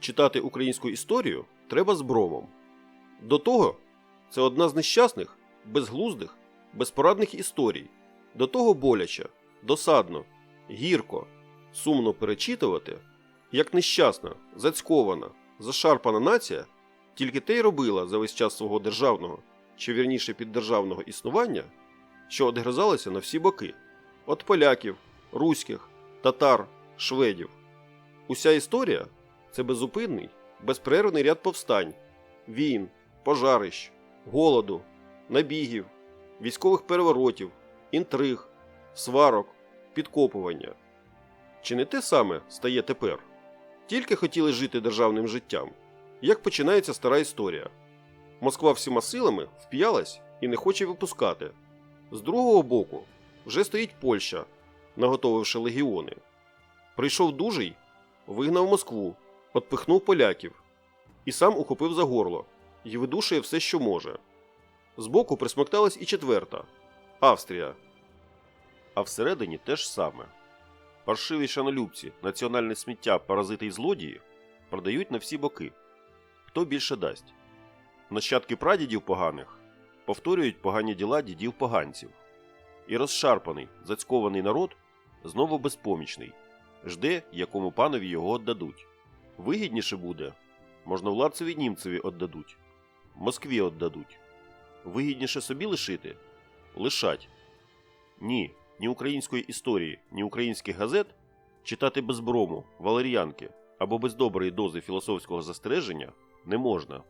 Читати українську історію треба з бромом. До того, це одна з нещасних, безглуздих, безпорадних історій. До того боляче, досадно, гірко, сумно перечитувати, як нещасна, зацькована, зашарпана нація тільки те й робила за весь час свого державного, чи вірніше піддержавного існування, що одгризалася на всі боки від поляків, руських, татар, шведів. Уся історія це безупинний, безперервний ряд повстань, війн, пожарищ, голоду, набігів, військових переворотів, інтриг, сварок, підкопування. Чи не те саме стає тепер? Тільки хотіли жити державним життям. Як починається стара історія? Москва всіма силами вп'ялась і не хоче випускати. З другого боку, вже стоїть Польща, наготовивши легіони. Прийшов дужий, вигнав Москву, отпихнув поляків і сам ухопив за горло і видушує все, що може. Збоку присмокталась і четверта Австрія. А всередині те ж саме. Паршиві шанолюбці, національне сміття, паразити й злодії продають на всі боки. Хто більше дасть? Нащадки прадідів поганих повторюють погані діла дідів поганців. І розшарпаний, зацькований народ знову безпомічний, жде, якому панові його віддадуть. Вигідніше буде, можновладцеві німцеві віддадуть, Москві віддадуть. Вигідніше собі лишити? Лишать. Ні, ні української історії, ні українських газет читати без брому, валеріянки або без доброї дози філософського застереження не можна.